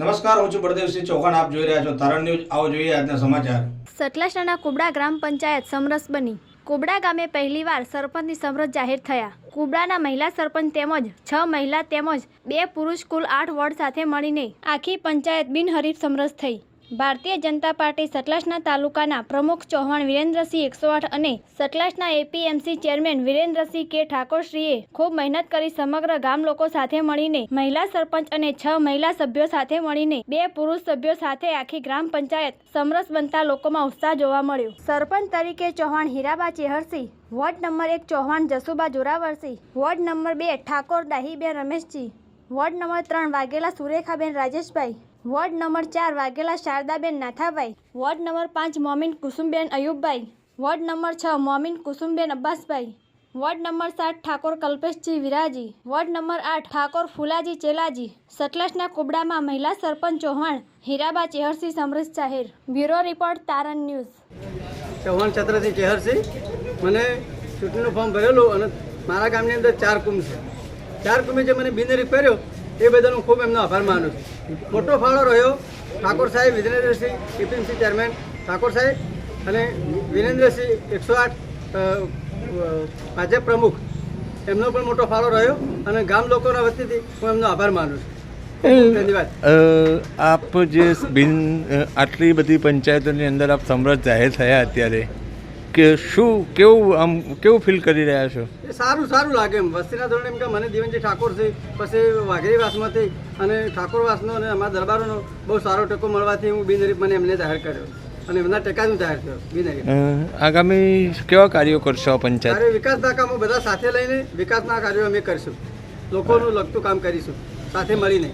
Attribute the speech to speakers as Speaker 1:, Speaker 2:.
Speaker 1: નમસ્કાર, હું છું બળદેવસિંહ ચૌહાણ. આપ જોઈ રહ્યા છો તારણ ન્યૂઝ. આવો જોઈએ આજના સમાચાર.
Speaker 2: સતલાસણાના કુબડા ગ્રામ પંચાયત સમરસ બની. કુબડા ગામે પહેલીવાર સરપંચની સમરસ જાહેર થયા. કુબડાના મહિલા સરપંચ તેમજ છ મહિલા તેમજ બે પુરુષ કુલ આઠ વોર્ડ સાથે મળીને આખી પંચાયત બિનહરીફ સમરસ થઈ. ભારતીય જનતા પાર્ટી સતલાસના તાલુકાના પ્રમુખ ચૌહાણ વિરેન્દ્રસિંહ એકસો આઠ અને સતલાસના એપીએમસી ચેરમેન વિરેન્દ્રસિંહ કે ઠાકોરશ્રીએ ખૂબ મહેનત કરી સમગ્ર ગામ લોકો સાથે મળીને, મહિલા સરપંચ અને છ મહિલા સભ્યો સાથે મળીને, બે પુરુષ સભ્યો સાથે આખી ગ્રામ પંચાયત સમરસ બનતા લોકોમાં ઉત્સાહ જોવા મળ્યો. સરપંચ તરીકે ચૌહાણ હીરાબા ચેહરસિંહ, વોર્ડ નંબર એક ચૌહાણ જસુબા જોરાવરસિંહ, વોર્ડ નંબર બે ઠાકોર દાહીબેન રમેશજી, વોર્ડ નંબર ત્રણ વાઘેલા સુરેખાબેન રાજેશભાઈ વોર્ડ નંબર ચાર વાઘેલા શારદાબેન નાથાભાઈ. વોર્ડ નંબર પાંચ મોમીન કુસુમબેન અયુબભાઈ. વોર્ડ નંબર છ મોમીન કુસુમબેન અબ્બાસભાઈ. વોર્ડ નંબર સાત ઠાકોર કલ્પેશજી વિરાજી. વોર્ડ નંબર આઠ ઠાકોર ફુલાજી ચેલાજી. સતલજના કુબડામાં મહિલા સરપંચ ચૌહાણ, હીરાબા ચેહરસિંહ સમરસ જાહેર. Bureau report, Taran news.
Speaker 3: Chauhan Chhatrasinh Chehrasinh. મને ચૂંટણીનું ફોર્મ ભરેલું અને મારા ગામની અંદર ચાર કુંભ છે. ચાર કુંભે જે મને બિનરી કર્યો એ બદલ હું ખૂબ એમનો આભાર માનું છું. મોટો ફાળો રહ્યો ઠાકોર સાહેબ વિરેન્દ્રસિંહ ટીપીએમસી ચેરમેન ઠાકોર સાહેબ અને વિરેન્દ્રસિંહ એકસો આઠ ભાજપ પ્રમુખ, એમનો પણ મોટો ફાળો રહ્યો અને ગામ લોકોના વતીથી હું એમનો આભાર માનું છું.
Speaker 4: આપ જે બિન આટલી બધી પંચાયતોની અંદર આપ સમરસ જાહેર થયા અત્યારે કે શું કેવું આમ કેવું ફીલ કરી રહ્યા છો?
Speaker 3: સારું સારું લાગે એમ. વસ્તીના ધોરણે એમ કે મને દિવનજી ઠાકોર છે પછી વાઘરી વાસમાંથી અને ઠાકોર વાસનો અને અમારા દરબારોનો બહુ સારો ટેકો મળવાથી હું બિનહરીફ મને એમને જાહેર કર્યો. અને એમના ટેકા હું જાહેર થયો બિનહરીફ.
Speaker 4: આગામી કેવા કાર્યો કરશો પંચાયત?
Speaker 3: અરે વિકાસના કામો બધા સાથે લઈને વિકાસના કાર્યો અમે કરીશું. લોકોનું લગતું કામ કરીશું. સાથે મળીને.